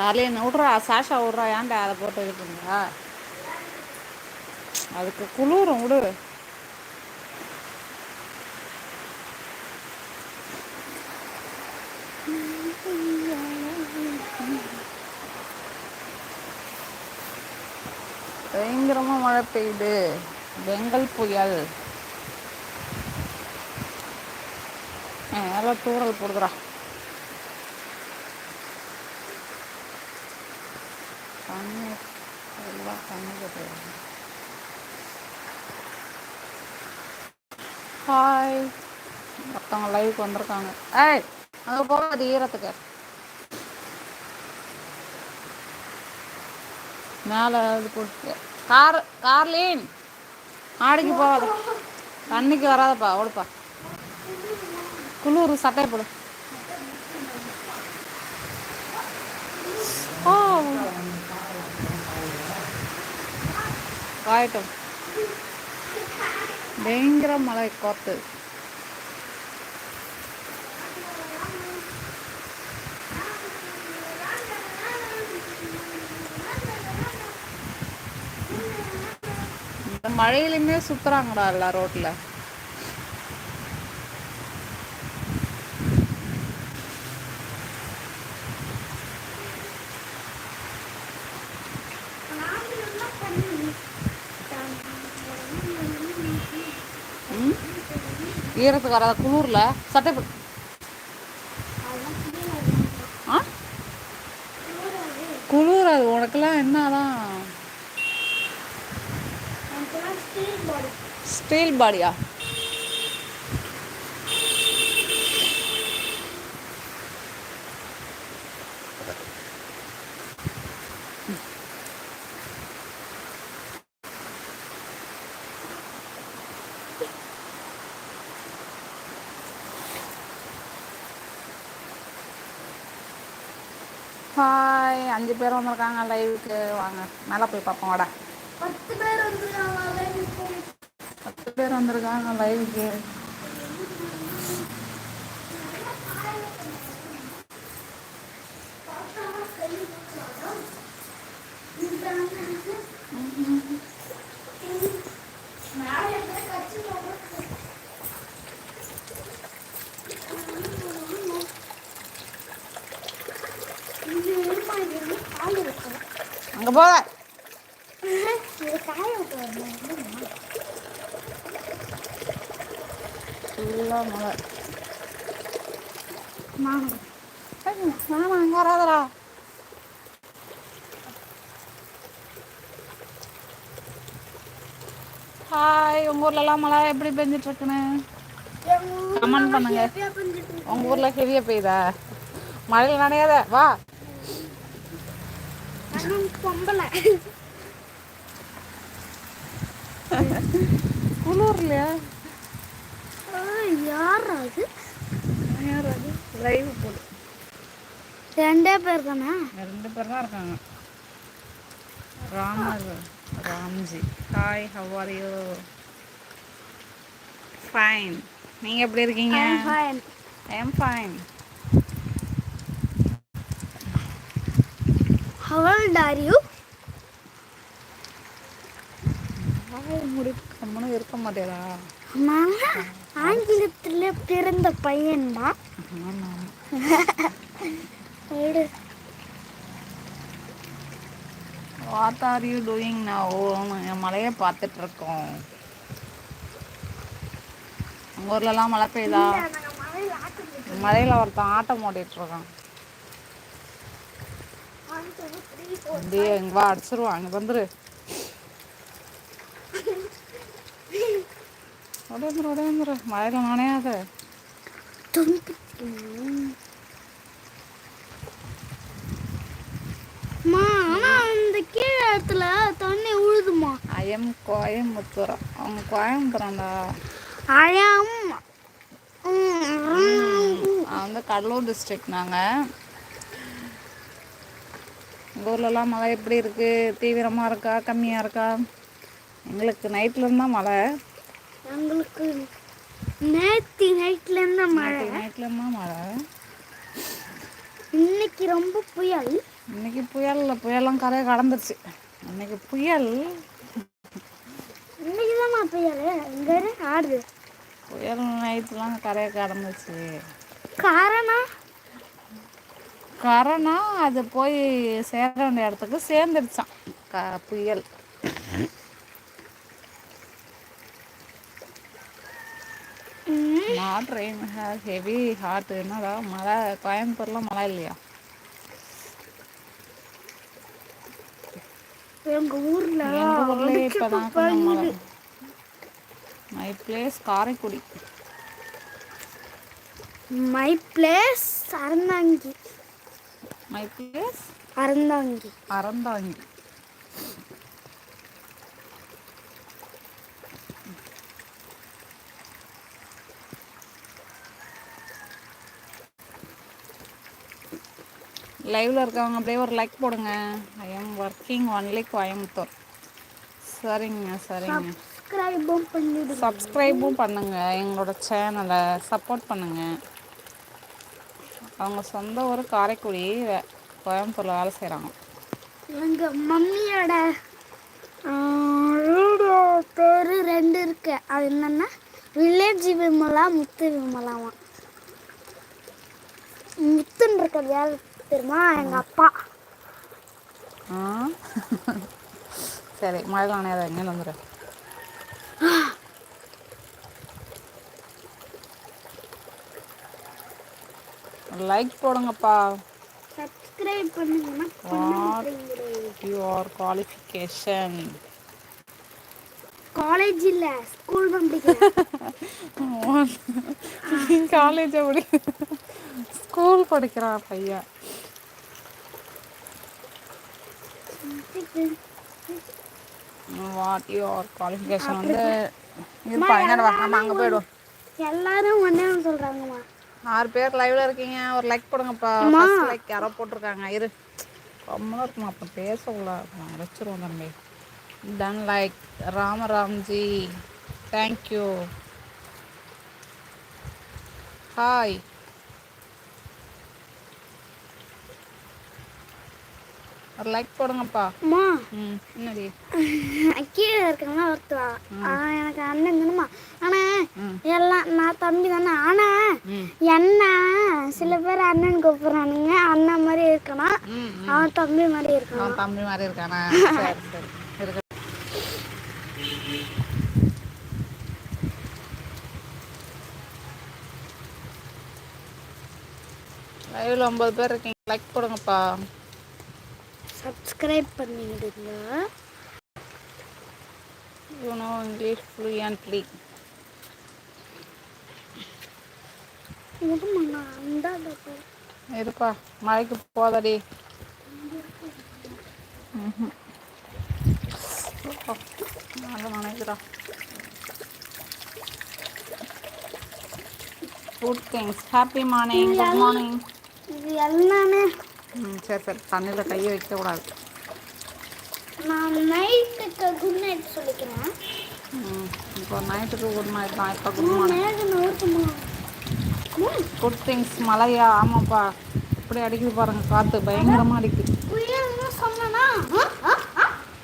கார்லேயே விட்றா சாஷா விட்றா ஏன்டா அதை போட்டு இது பண்ணுறா அதுக்கு குளிரும் விடு பயங்கரமா மழை பெய்யுது. பெங்கல் புயல். மேலே தூரல் போடுதுடா. கண்ணு எல்லாம் கட்டுறாங்க ஹாய் ஒருத்தவங்க லைவுக்கு வந்திருக்காங்க ஏய் அங்கே போகாது ஈரத்துக்கு மேலே இது போட்டு கார் கார்லீன் ஆடிக்கு போகாத தண்ணிக்கு வராதப்பா ஓடுப்பா குளிர் சட்டை போடு காயட்டும் பயங்கர மழை காத்து. மழையிலுமே சுத்துறாங்கடா எல்லாம் ரோட்டில் ஈரத்துக்கு வராத குளிர்ல சட்டை ஆ? குளிராது உனக்கெல்லாம் என்னதான்? ஸ்டீல் பாடியா ஹாய் அஞ்சு பேர் வந்திருக்காங்க லைவுக்கு வாங்க. மேலே போய் பார்ப்போம் வாடா. பத்து பேர் வந்துருக்காங்க பத்து பேர் வந்திருக்காங்க லைவுக்கு அங்கே போக ஃபுல்லாக மழை. நானும் அங்கே வராதடா ஹாய் உங்கள் ஊர்லலாம் மழை எப்படி பெஞ்சிட்டு இருக்குன்னு? கமெண்ட் பண்ணுங்க. உங்கள் ஊரில் ஹெவியாக பெய்யுதா? மழையில் நனையாத வா. பொம்பளை குளூர்லையா யார் அது யாராவது லைவ் போடு ரெண்டே பேர் தானே ரெண்டு பேர் தான் இருக்காங்க Ramar Ramji hi how are you fine நீங்கள் எப்படி இருக்கீங்க fine I am fine How old are you? கம்மனும் இருக்க மாட்டேடா ஆங்கிலத்தில் பிறந்த பையன்தான் ஆமாம் விடு. ஆர் யூ டூயிங் நான் மழையை பார்த்துட்டு இருக்கோம். உங்கள் ஊர்லலாம் மழை பெய்யுதா? மழையில ஒருத்தன் ஆட்டம் ஓட்டிட்டு இருக்கான். அப்படியே எங்க வா அடிச்சிருவான் அங்கே வந்துரு உடையந்துரு உடையந்துரு மழையில் நனையாத இடத்துல தண்ணி உழுதுமா ஐஎம் கோயம்புத்தூரம் அவங்க கோயம்புத்தூரம்டா நான் வந்து கடலூர் டிஸ்ட்ரிக்ட் நாங்கள் எங்கள் ஊர்லலாம் மழை எப்படி இருக்குது தீவிரமாக இருக்கா? கம்மியாக இருக்கா? எங்களுக்கு நைட்லேருந்து தான் மழை. எங்களுக்கு நேத்தி நைட்ல இருந்து மழை. நைட்லேருந்து தான் மழை. இன்னைக்கு ரொம்ப புயல். இன்னைக்கு புயல் இல்லை. புயல்லாம் கரையை கடந்துருச்சு. இன்னைக்கு புயல். இன்னைக்கு தான் புயல். இங்கே ஆடுது புயல் நைட்டுலாம் கரையை கடந்துச்சு காரணம்? கரைனா அது போய் சேர வேண்டிய இடத்துக்கு சேர்ந்துருச்சான் க புயல். நாட் ரெயின் ஹெவி ஹாட் என்னடா மழை கோயம்புத்தூர்லாம் மழை இல்லையா? எங்க ஊர்ல எங்கள் ஊர்லேயே இப்போ தான் கொஞ்சம் மழை. பெய்யுது. My place Karaikudi. My place Aranthangi my place Aranthangi. Aranthangi. லைவில் இருக்கவங்க அப்படியே ஒரு லைக் போடுங்க. I am working only Coimbatore சரிங்க சரிங்க. சப்ஸ்கிரைபும் பண்ணுங்க. எங்களோட சேனலை சப்போர்ட் பண்ணுங்க. அவங்க சொந்த ஊர் காரைக்குடி கோயம்புத்தூரில் வேலை செய்கிறாங்க எங்க மம்மியோட வீடியோ பேர் ரெண்டு இருக்கு. அது என்னன்னா வில்லேஜ் விமலா முத்து விமலாவா முத்துன்னு இருக்கிறது யார் தெரியுமா? எங்க அப்பா. சரி மழை நானே எங்கே வந்துடு லைக் போடுங்கப்பா. சப்ஸ்கிரைப் பண்ணுங்கன்னா யுவர் குவாலிஃபிகேஷன் காலேஜ் இல்ல ஸ்கூல் தான் படிக்கிறேன் காலேஜ் படி ஸ்கூல் படிக்கிறான் பையன். வாட் யுவர் குவாலிஃபிகேஷன் வந்து இருப்பா வா நம்ம அங்கே போயிடுவோம் எல்லாரும் ஒன்று சொல்றாங்கம்மா. ஆறு பேர் லைவ்ல இருக்கீங்க. ஒரு லைக் போடுங்கப்பா. ஃபர்ஸ்ட் லைக் யாரோ போட்டிருக்காங்க. இரு. ரொம்ப இருக்குமா. அப்போ பேசக்கூடாது வச்சிருவோம் தம்பி. Done like Ramaramji thank you hi ஒரு லைக் போடுங்கப்பா. அம்மா. ம் என்னடி? கீழே இருக்கவங்க ஒருத்தவா? எனக்கு அண்ணன் தானம்மா ஆனா ம். எல்லாம் நான் தம்பி தானே. ஆனா என்ன சில பேர் அண்ணன் கூப்பிடுறானுங்க. அண்ணன் மாதிரி இருக்கணும் அவன் தம்பி மாதிரி இருக்கணும் தம்பி மாதிரி இருக்கானா? லைவ்ல ஒன்பது பேர் இருக்கீங்க. லைக் போடுங்கப்பா சப்ஸ்கிரைப் பண்ணிடுங்க. யூ நோ இங்கிலீஷ் ஃப்ளூயன்ட்லி இருப்பா மழைக்கு போதடி. நல்லா நினைக்கிறோம் good things happy morning good morning இது எல்லாமே. ம் சரி சரி. தண்ணியில் கையை வைக்கக்கூடாது. நான் நைட்டுக்கு குட் நைட் சொல்லிக்கிறேன். ம் இப்போ நைட்டுக்கு குட் நைட் தான். இப்போ குட் மார்னிங் குட் திங்ஸ் மழையா ஆமாப்பா. இப்படி அடிக்குது பாருங்க காற்று பயங்கரமாக அடிக்குது.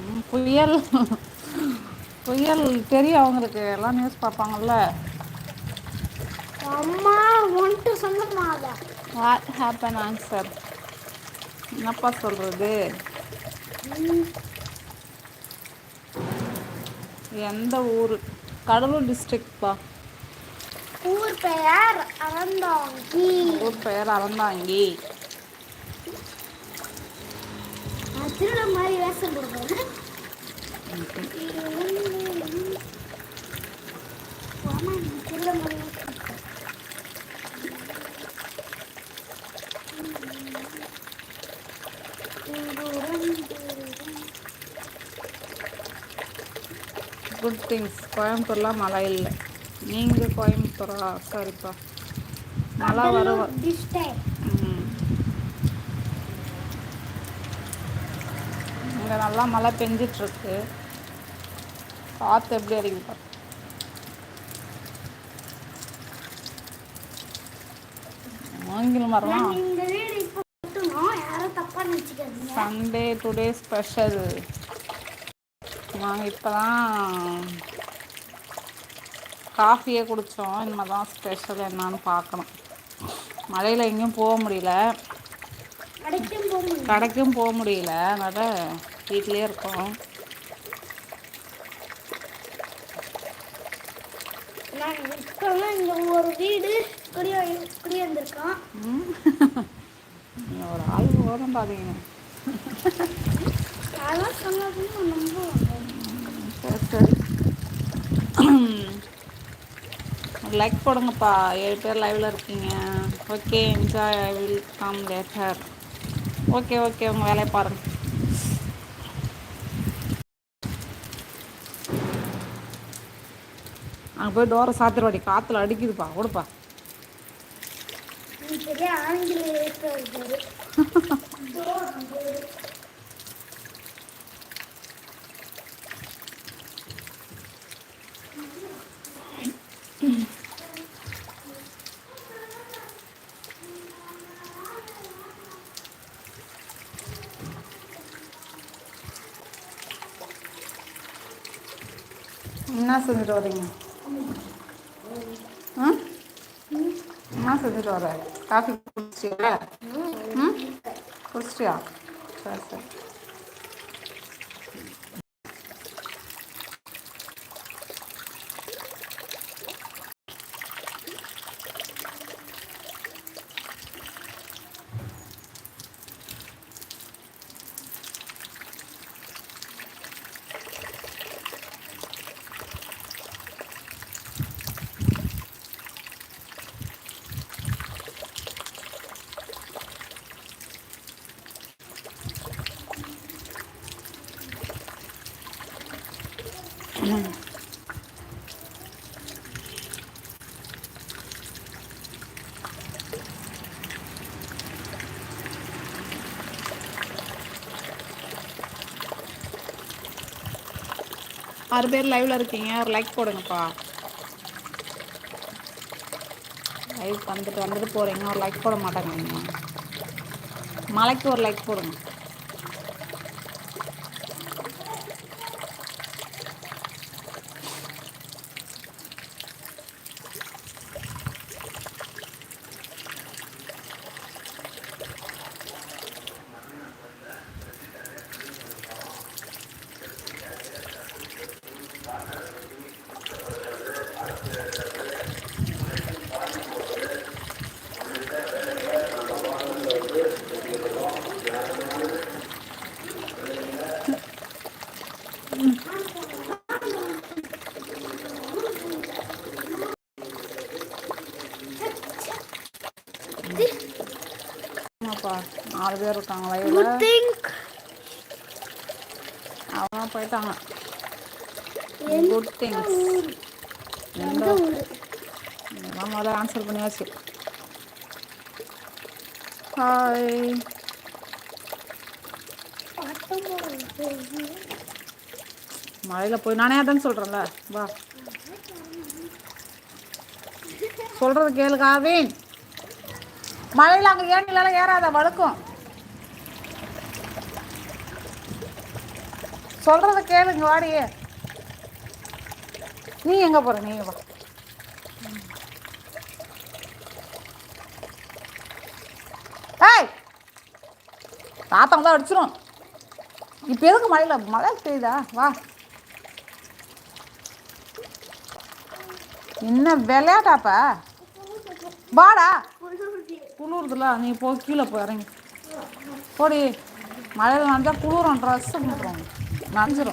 ம், புயல். புயல் தெரியும் அவங்களுக்கு. எல்லாம் நியூஸ் பார்ப்பாங்கல்ல. அம்மா ஒன்ட்டு சொன்னமா அதை? வாட் ஹேப்பன் ஆன்சர் என்னப்பா சொல்கிறது எந்த ஊர்? கடலூர் டிஸ்ட்ரிக்ட்ப்பா ஊர் பெயர் அறந்தாங்கி. ஊர் பெயர் அறந்தாங்கி. திருட மாதிரி வேஷம் மாதிரி வேஷம் கொடுக்குற. குட் திங்ஸ் கோயம்புத்தூர்லாம் மழை இல்லை. நீங்கள் கோயம்புத்தூரா மழை வருவ. டிஸ்டைல் ம். இங்க நல்லா மழை பெஞ்சிட்ருக்கு. காற்று எப்படி அடிக்குது பாரு. மூங்கில் மரம்? சண்டே டுடே ஸ்பெஷல் நாங்கள் இப்போ தான் காஃபியே குடித்தோம் இனிமேல் தான் ஸ்பெஷல் என்னன்னு பார்க்கணும். மழையில் எங்கேயும் போக முடியல. கடைக்கும் போக முடியும் கடைக்கும் போக முடியல அதனால் வீட்டிலே இருக்கோம் ஒரு வீடு குடிய குடியிருந்திருக்கோம் ஒரு ஆள் போதும் பார்த்தீங்க சொன்னதுன்னு நம்புவாங்க சரி. லைக் போடுங்கப்பா. ஏழு பேர் லைவில் இருக்கீங்க. Okay enjoy I will come later okay okay உங்கள் வேலையை பாருங்க. அங்கே போய் டோரை சாத்திரவாடி. காற்றுல அடிக்குதுப்பா. கொடுப்பா நீ செஞ்சுட்டு வரீங்க ம் என்ன செஞ்சுட்டு வர காஃபி குடிச்சிட்டியா ம் குடிச்சிட்டியா சரி சரி ஆறு பேர் லைவ்ல இருக்கீங்க. ஒரு லைக் போடுங்கப்பா. லைவ் வந்துட்டு வந்துட்டு போறீங்க. ஒரு லைக் போட மாட்டாங்க நீங்கள் மலைக்கு ஒரு லைக் போடுங்க ஆமாப்பா நாலு பேர் இருக்காங்க திங்க் அவங்க போயிட்டாங்க. குட் திங்ஸ் நான் முதல்ல ஆன்சர் பண்ணியாச்சு. ஹாய் மழையில் போய் நானே அதான் சொல்கிறேன்ல வா. சொல்கிறது கேளு காவின். மழையில் அங்கே ஏணிலாம் ஏறாத? வழுக்கும். சொல்கிறத கேளுங்க வாடியே நீ எங்கே போகிற நீ வா. ஏய்! தாத்தா தான் அடிச்சிரும். இப்போ எதுக்கு மழையில்? மழை பெய்யுதா? வா. என்ன விளையாட்டாப்பா? வாடா. குளிருதுல நீ போ கீழே போய் இறங்கி. போடி. மழையில் நனைஞ்சா குளிரும் ட்ரெஸ்ஸு பண்ணுறோம் 만들어.